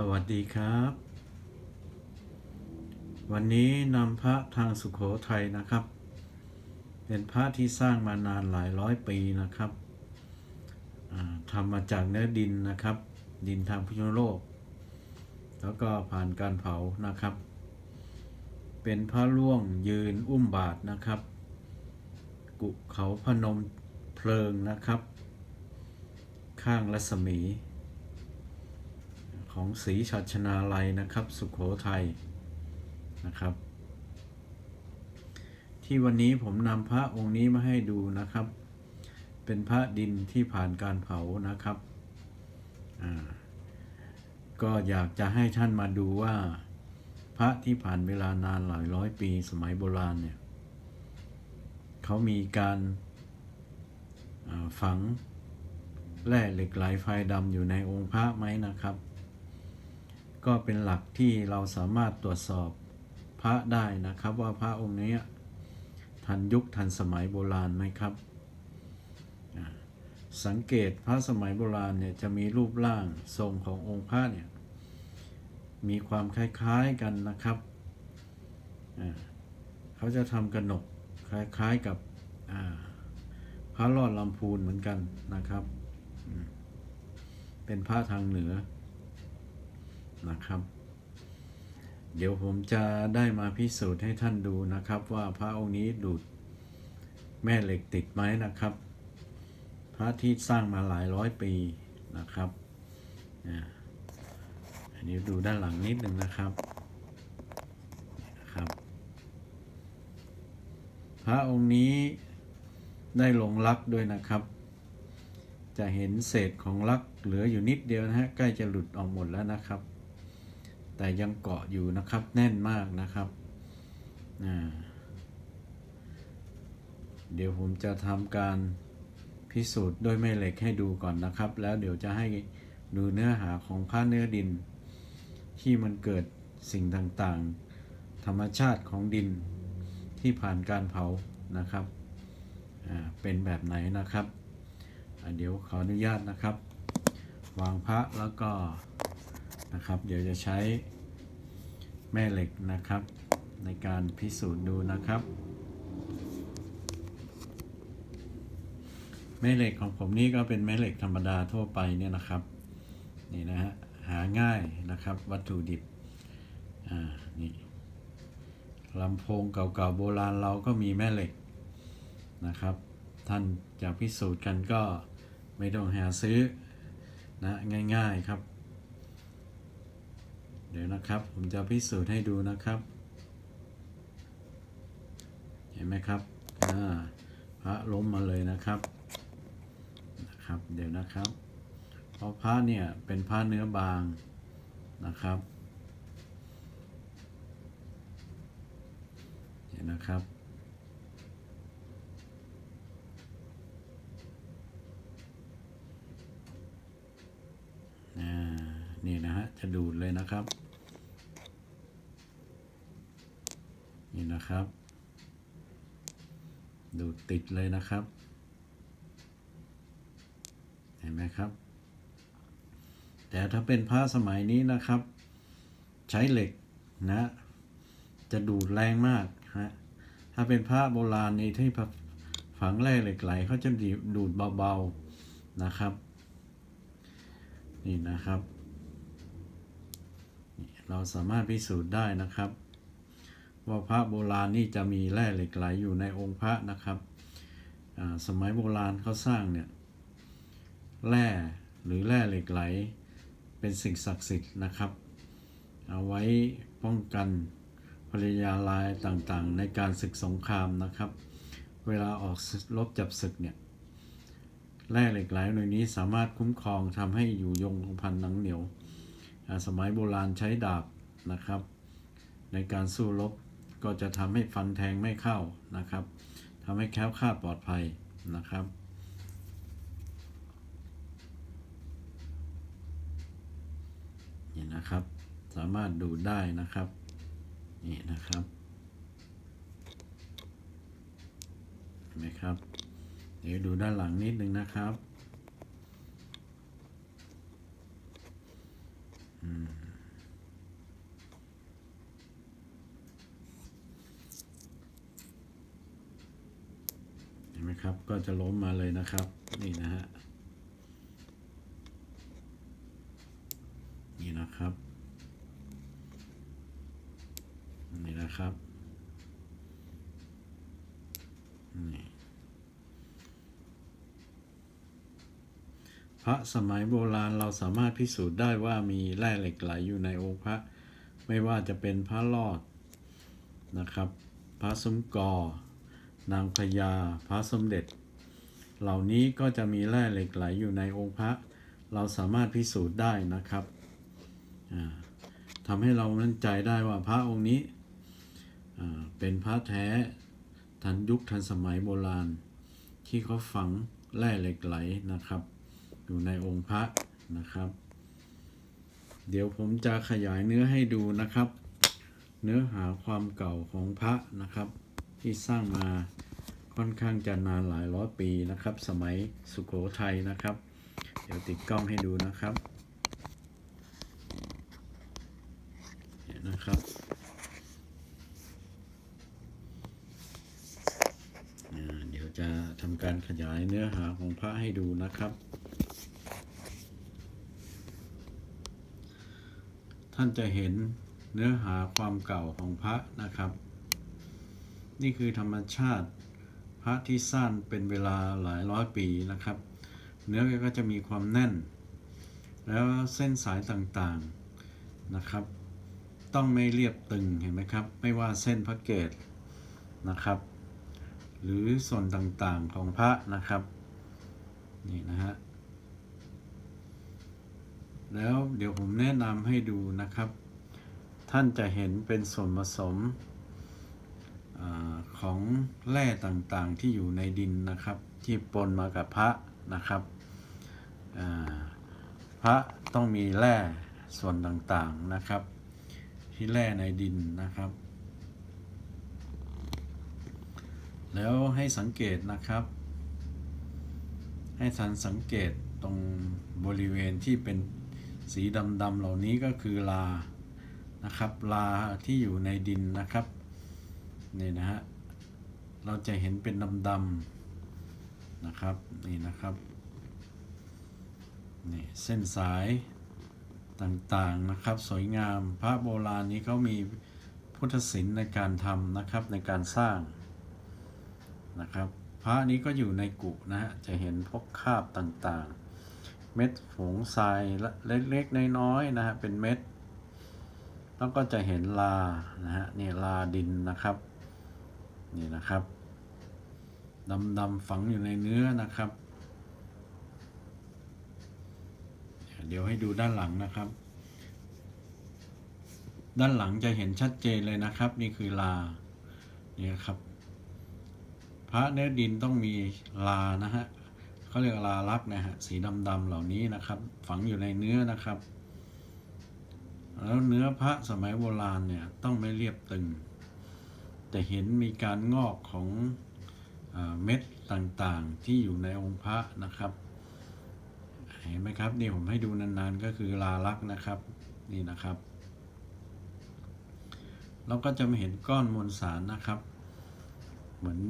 สวัสดีครับ วันนี้นำพระทางสุขโขทัยนะครับ เป็นพระที่สร้างมานานหลายร้อยปีนะครับทำมาจากเนื้อดินนะครับ ดินทางพิษณุโลก แล้วก็ผ่านการเผานะครับ เป็นพระล่วงยืนอุ้มบาทนะครับ กุเขาพนมเพลิงนะครับ ข้างรัศมี ของศรีชัชนาลัยนะครับ สุขโขทัยนะครับ ที่วันนี้ผมนำพระองค์นี้มาให้ดูนะครับ เป็นพระดินที่ผ่านการเผานะครับก็อยากจะให้ท่านมาดูว่า พระที่ผ่านเวลานานหลายร้อยปีสมัยโบราณเนี่ยเขามีการฝังแร่เหล็กไหลไฟดำอยู่ในองค์พระไหมนะครับ ก็เป็นหลักที่เราสามารถตรวจสอบพระได้นะครับ ว่าพระองค์นี้ทันยุคทันสมัยโบราณไหมครับ สังเกตพระสมัยโบราณเนี่ยจะมีรูปร่างทรงขององค์พระเนี่ยมีความคล้ายๆกันนะครับเขาจะทำกระหนกคล้ายๆกับพระรอดลำพูนเหมือนกันนะครับ เป็นพระทางเหนือ นะครับ เดี๋ยวผมจะได้มาพิสูจน์ให้ท่านดูนะครับ ว่าพระองค์นี้ดูดแม่เหล็กติดไหมนะครับ พระที่สร้างมาหลายร้อยปีนะครับอันนี้ดูด้านหลังนิดหนึ่งนะครับนะครับ พระองค์นี้ได้ลงลักด้วยนะครับ จะเห็นเศษของลักเหลืออยู่นิดเดียวนะฮะใกล้จะหลุดออกหมดแล้วนะครับ แต่ยังเกาะอยู่นะครับแน่นมากนะครับเดี๋ยวผมจะทำการพิสูจน์ด้วยแม่เหล็กให้ดูก่อนนะครับ แล้วเดี๋ยวจะให้ดูเนื้อหาของผ้าเนื้อดิน ที่มันเกิดสิ่งต่างๆ ธรรมชาติของดินที่ผ่านการเผานะครับเป็นแบบไหนนะครับ เดี๋ยวขออนุญาตนะครับ วางพระแล้วก็ นะครับ เดี๋ยวจะใช้แม่เหล็กนะครับ ในการพิสูจน์ดูนะครับ แม่เหล็กของผมนี่ก็เป็นแม่เหล็กธรรมดาทั่วไปเนี่ยนะครับนี่นะฮะหาง่ายนะครับวัตถุดิบอ่านี่ลำโพงเก่าๆโบราณเราก็มีแม่เหล็กนะครับ ท่านจะพิสูจน์กันก็ไม่ต้องหาซื้อนะง่ายๆครับ ดี๋ยวนะครับ ผมจะพิสูจน์ให้ดูนะครับ เห็นไหมครับพระล้มมาเลยนะครับนะครับ เดี๋ยวนะครับ เพราะพระเนี่ยเป็นผ้าเนื้อบางนะครับ เห็นนะครับนี่นะฮะจะดูดเลยนะครับ นะครับ ดูติดเลยนะครับ เห็นไหมครับ แต่ถ้าเป็นผ้าสมัยนี้นะครับ ใช้เหล็กนะ จะดูดแรงมากฮะถ้าเป็นผ้าโบราณนี่ที่ฝังแร่เหล็กไหลเขาจะดูดเบาๆนะครับ นี่นะครับ เราสามารถพิสูจน์ได้นะครับ ว่าพระโบราณนี่จะมีแร่เหล็กไหลอยู่ในองค์พระนะครับสมัยโบราณเขาสร้างเนี่ยแร่หรือแร่เหล็กไหล เป็นสิ่งศักดิ์สิทธิ์นะครับ เอาไว้ป้องกันภริยาลายต่างๆ ในการศึกสงครามนะครับ เวลาออกรบจับศึกเนี่ยแร่เหล็กไหลหน่วยนี้สามารถคุ้มครองทำให้อยู่ยงคงพันหนังเหนียว สมัยโบราณใช้ดาบนะครับ ในการสู้รบ ก็จะทำให้ฟันแทงไม่เข้านะครับทำให้แคล้วคลาดปลอดภัยนะครับนี่นะครับ สามารถดูได้นะครับนี่นะครับเห็นไหมครับ เดี๋ยวดูด้านหลังนิดนึงนะครับ อืม นะครับ ก็จะล้มมาเลยนะครับ นี่นะฮะนี่นะครับ นี่นะครับนี่พระสมัยโบราณเราสามารถพิสูจน์ได้ว่ามีแร่เหล็กไหลอยู่ในองค์พระ ไม่ว่าจะเป็นพระรอดนะครับ พระสมกอ นางพญาพระสมเด็จ เหล่านี้ก็จะมีแร่เหล็กไหลอยู่ในองค์พระ เราสามารถพิสูจน์ได้นะครับทำให้เรามั่นใจได้ว่าพระองค์นี้เป็นพระแท้ทันยุคทันสมัยโบราณ ที่เขาฝังแร่เหล็กไหลนะครับ อยู่ในองค์พระนะครับ เดี๋ยวผมจะขยายเนื้อให้ดูนะครับ เนื้อหาความเก่าของพระนะครับ ที่สร้างมาค่อนข้างจะนานหลายร้อยปีนะครับ สมัยสุโขทัยนะครับ เดี๋ยวติดกล้องให้ดูนะครับเนี่ยนะครับเดี๋ยวจะทำการขยายเนื้อหาของพระให้ดูนะครับท่านจะเห็นเนื้อหาความเก่าของพระนะครับ นี่คือธรรมชาติพระที่สร้างเป็นเวลาหลายร้อยปีนะครับ เนื้อก็จะมีความแน่น แล้วเส้นสายต่างๆนะครับ ต้องไม่เรียบตึงเห็นไหมครับ ไม่ว่าเส้นพระเกศนะครับ หรือส่วนต่างๆของพระนะครับนี่นะฮะแล้วเดี๋ยวผมแนะนำให้ดูนะครับ ท่านจะเห็นเป็นส่วนผสม อของแร่ต่างๆที่อยู่ในดินนะครับ ที่ปนมากับพระนะครับพระต้องมีแร่ส่วนต่างๆนะครับ ที่แร่ในดินนะครับ แล้วให้สังเกตนะครับ ให้ทันสังเกตตรงบริเวณที่เป็นสีดำๆเหล่านี้ก็คือลานะครับลาที่อยู่ในดินนะครับ นี่นะฮะ เราจะเห็นเป็นดำๆนะครับ นี่นะครับ นี่เส้นสายต่างๆนะครับ สวยงาม พระโบราณนี้เขามีพุทธศิลป์ในการทำนะครับในการสร้างนะครับ พระนี้ก็อยู่ในกุนะฮะ จะเห็นพวกคราบต่างๆ เม็ดผงทรายเล็กๆน้อยๆนะฮะเป็นเม็ดแล้วก็จะเห็นลา นะฮะ นี่ลาดินนะครับ นี่นะครับดำๆฝังอยู่ในเนื้อนะครับ เดี๋ยวให้ดูด้านหลังนะครับ ด้านหลังจะเห็นชัดเจนเลยนะครับ นี่คือลาเนี่ยครับ พระเนื้อดินต้องมีลานะฮะเขาเรียกลาลักนะฮะสีดำๆเหล่านี้นะครับ ฝังอยู่ในเนื้อนะครับ แล้วเนื้อพระสมัยโบราณเนี่ยต้องไม่เรียบตึง จะเห็นมีการงอกของอเม็ดต่างๆ ที่อยู่ในองค์พระนะครับ เห็นไหมครับนี่ผมให้ดูนานๆก็คือลาลักษ์นะครับนี่นะครับเราก็จะม่เห็นก้อนมวลสารนะครับ เหมือน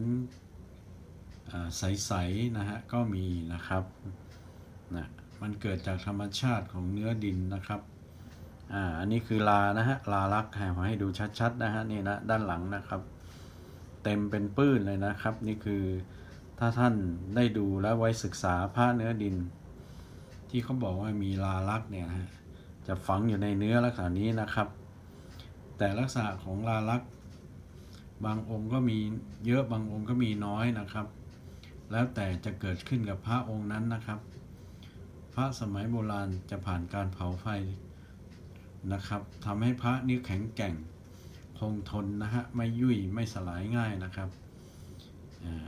อใสๆนะฮะก็มีนะครับนะมันเกิดจากธรรมชาติของเนื้อดินนะครับ อ่าอันนี้คือลานะฮะลาลักให้ให้ดูชัดๆนะฮะนี่นะด้านหลังนะครับ เต็มเป็นปื้นเลยนะครับ นี่คือถ้าท่านได้ดูแล้วไว้ศึกษาผ้าเนื้อดิน ที่เขาบอกว่ามีลาลักเนี่ยนะฮะจะฝังอยู่ในเนื้อลักษณะนี้นะครับ แต่ลักษณะของลาลักบางองค์ก็มีเยอะบางองค์ก็มีน้อยนะครับ แล้วแต่จะเกิดขึ้นกับพระองค์นั้นนะครับ พระสมัยโบราณจะผ่านการเผาไฟ นะครับทำให้พระนี่แข็งแกร่งคงทนนะฮะไม่ยุ่ยไม่สลายง่ายนะครับ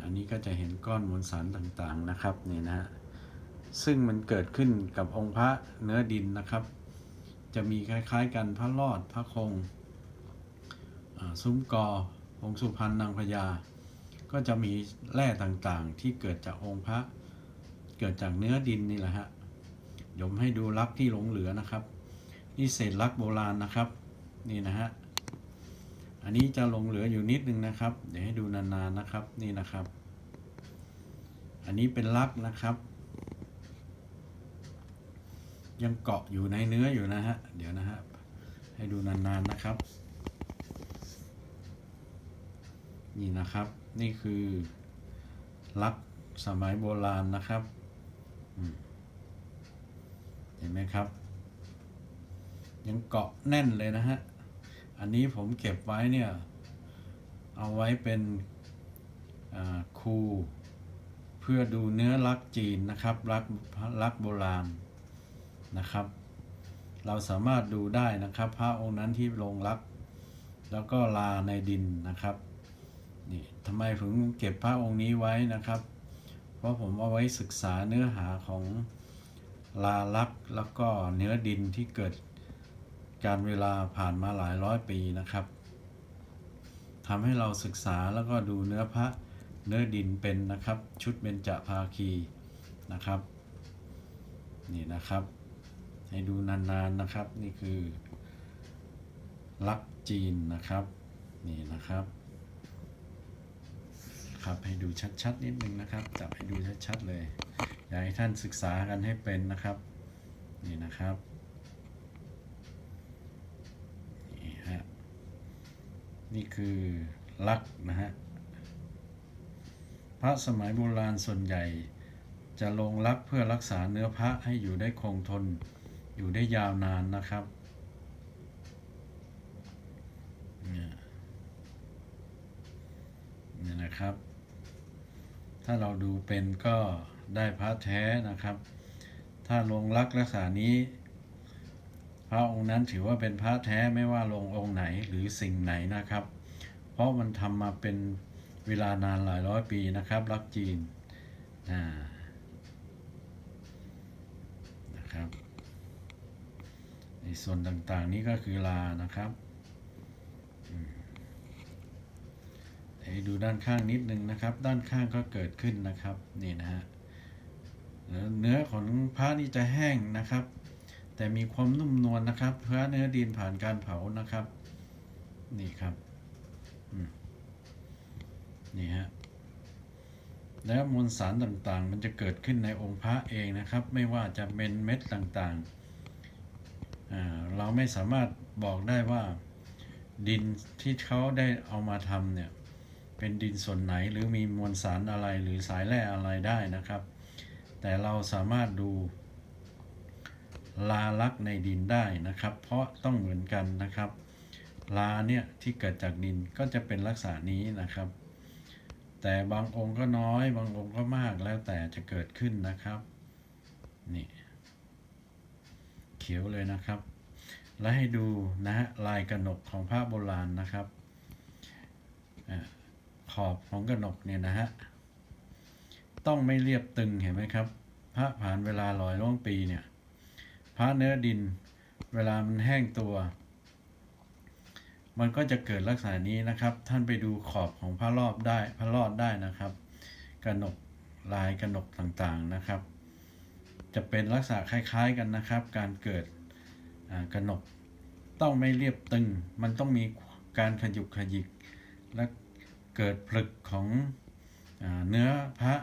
อันนี้ก็จะเห็นก้อนมวลสารต่างๆนะครับนี่นะฮะซึ่งมันเกิดขึ้นกับองค์พระเนื้อดินนะครับ จะมีคล้ายๆกันพระรอดพระคงซุ้มกอองค์สุพรรณนางพญาก็จะมีแร่ต่างๆ ที่เกิดจากองค์พระ เกิดจากเนื้อดินนี่แหละฮะยมให้ดูลักษณ์ที่หลงเหลือนะครับ นี่เศษลักโบราณนะครับ นี่นะฮะ อันนี้จะหลงเหลืออยู่นิดนึงนะครับ เดี๋ยวให้ดูนานๆนะครับ นี่นะครับ อันนี้เป็นลักนะครับ ยังเกาะอยู่ในเนื้ออยู่นะฮะ เดี๋ยวนะฮะ ให้ดูนานๆนะครับ นี่นะครับ นี่คือลักสมัยโบราณนะครับ เห็นไหมครับ ยังเกาะแน่นเลยนะฮะ อันนี้ผมเก็บไว้เนี่ย เอาไว้เป็นคูเพื่อดูเนื้อลักจีนนะครับลักลักโบราณนะครับ เราสามารถดูได้นะครับพระองค์นั้นที่ลงลัก แล้วก็ลาในดินนะครับนี่ทำไมถึงเก็บพระองค์นี้ไว้นะครับ เพราะผมเอาไว้ศึกษาเนื้อหาของลาลักแล้วก็เนื้อดินที่เกิด การเวลาผ่านมาหลายร้อยปีนะครับทำให้เราศึกษาแล้วก็ดูเนื้อพระเนื้อดินเป็นนะครับ ชุดเบญจภาคีนะครับ นี่นะครับ ให้ดูนานๆนะครับ นี่คือลักจีนนะครับ นี่นะครับ ครับให้ดูชัดๆนิดนึงนะครับ จับให้ดูชัดๆเลย อยากให้ท่านศึกษากันให้เป็นนะครับ นี่นะครับนี่ฮะ นี่คือลักนะฮะ พระสมัยโบราณส่วนใหญ่ จะลงลักเพื่อรักษาเนื้อพระให้อยู่ได้คงทน อยู่ได้ยาวนานนะครับเนี่ยนะครับ ถ้าเราดูเป็นก็ได้พระแท้นะครับ ถ้าลงรักรักษานี้ พระองค์นั้นถือว่าเป็นพระแท้ไม่ว่าลงองค์ไหนหรือสิ่งไหนนะครับ เพราะมันทำมาเป็นเวลานานหลายร้อยปีนะครับ รักจีนนะครับในส่วนต่างๆนี้ก็คือลานะครับให้ดูด้านข้างนิดนึงนะครับ ด้านข้างก็เกิดขึ้นนะครับนี่นะฮะเนื้อของพระนี่จะแห้งนะครับ แต่มีความนุ่มนวลนะครับเพราะเนื้อดินผ่านการเผานะครับ นี่ครับนี่ฮะแล้วมวลสารต่างๆ มันจะเกิดขึ้นในองค์พระเองนะครับ ไม่ว่าจะเป็นเม็ดต่างๆ เราไม่สามารถบอกได้ว่าดินที่เขาได้เอามาทำเนี่ยเป็นดินส่วนไหนหรือมีมวลสารอะไรหรือสายแร่อะไรได้นะครับ แต่เราสามารถดู ลาลักในดินได้นะครับ เพราะต้องเหมือนกันนะครับลาเนี่ยที่เกิดจากดินก็จะเป็นลักษณะนี้นะครับ แต่บางองค์ก็น้อยบางองค์ก็มากแล้วแต่จะเกิดขึ้นนะครับนี่เขียวเลยนะครับ และให้ดูนะฮะลายกระหนกของพระโบราณนะครับอขอบของกระหนกเนี่ยนะฮะต้องไม่เรียบตึงเห็นไหมครับพระผ่านเวลาลอยล่วงปีเนี่ย พระเนื้อดิน เวลามันแห้งตัว มันก็จะเกิดลักษณะนี้นะครับ ท่านไปดูขอบของพระรอบได้พระรอดได้นะครับกระหนกลายกระหนกต่างๆนะครับ จะเป็นลักษณะคล้ายๆกันนะครับ การเกิดกระหนกต้องไม่เรียบตึง มันต้องมีการขยุกขยิก และเกิดผลึกของอเนื้อพระ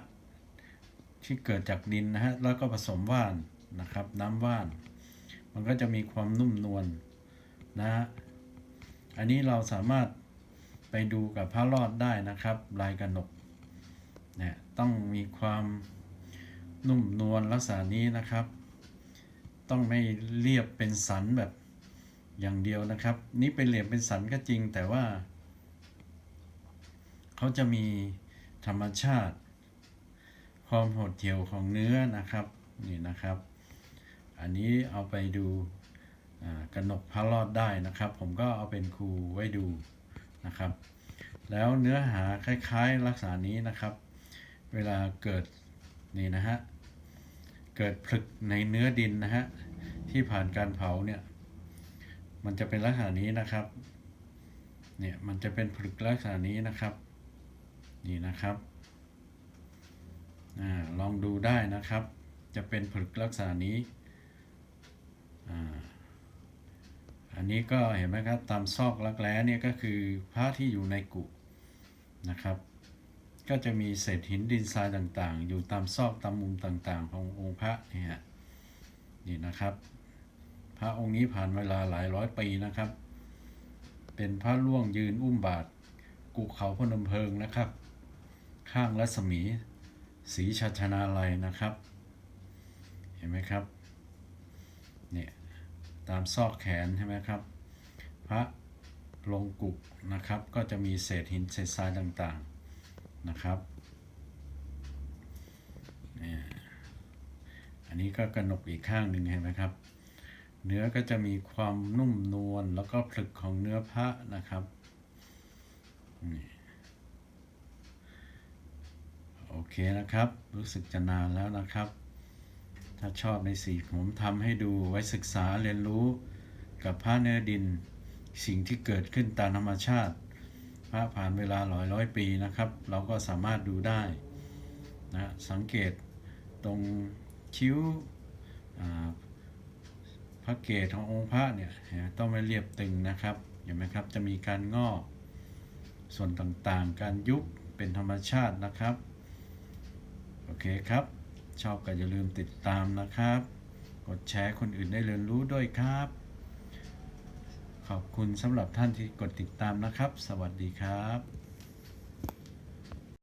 ที่เกิดจากดินนะฮะแล้วก็ผสมว่าน นะครับ น้ำว่าน มันก็จะมีความนุ่มนวลนะฮะอันนี้เราสามารถไปดูกับพระรอดได้นะครับ ลายกระหนกเนี่ยต้องมีความนุ่มนวลลักษณะนี้นะครับ ต้องไม่เรียบเป็นสันแบบอย่างเดียวนะครับ นี่เป็นเหลี่ยมเป็นสันก็จริงแต่ว่า เขาจะมีธรรมชาติ ความโหดเหี่ยวของเนื้อนะครับ นี่นะครับ อันนี้เอาไปดูกระหนกพระรอดได้นะครับ ผมก็เอาเป็นครูไว้ดูนะครับ แล้วเนื้อหาคล้ายๆลักษณะนี้นะครับ เวลาเกิดนี่นะฮะเกิดผลึกในเนื้อดินนะฮะที่ผ่านการเผาเนี่ยมันจะเป็นลักษณะนี้นะครับเนี่ยมันจะเป็นผลึกลักษณะนี้นะครับนี่นะครับอลองดูได้นะครับ จะเป็นผลึกลักษณะนี้ อันนี้ก็เห็นไหมครับตามซอกรักแร้เนี่ยก็คือพระที่อยู่ในกุนะครับ ก็จะมีเศษหินดินทรายต่างๆ อยู่ตามซอกตามมุมต่างๆ ขององค์พระเนี่ยฮะนี่นะครับ พระองค์นี้ผ่านเวลาหลายร้อยปีนะครับ เป็นพระล่วงยืนอุ้มบาท กุเขาพนมเพลิงนะครับ ข้างรัศมีศรีชัชนาลัยนะครับ เห็นไหมครับ เนี่ยตามซอกแขนใช่ไหมครับ พระลงกุกนะครับ ก็จะมีเศษหินเศษทรายต่างๆนะครับนี่อันนี้ก็กระหนกอีกข้างหนึ่งเห็นไหมครับ เนื้อก็จะมีความนุ่มนวลแล้วก็ผลึกของเนื้อพระนะครับนี่โอเคนะครับ รู้สึกจะนานแล้วนะครับ ถ้าชอบในสีผมทำให้ดูไว้ศึกษาเรียนรู้กับพระเนื้อดิน สิ่งที่เกิดขึ้นตามธรรมชาติพระผ่านเวลาหลายร้อยปีนะครับ เราก็สามารถดูได้นะสังเกตตรงคิ้วพระเกศขององค์พระเนี่ยนไหมต้องไม่เรียบตึงนะครับเห็นไหมครับจะมีการงอกส่วนต่างๆ การยุบเป็นธรรมชาตินะครับ โอเคครับ ชอบก็อย่าลืมติดตามนะครับ กดแชร์คนอื่นได้เรียนรู้ด้วยครับ ขอบคุณสำหรับท่านที่กดติดตามนะครับ สวัสดีครับ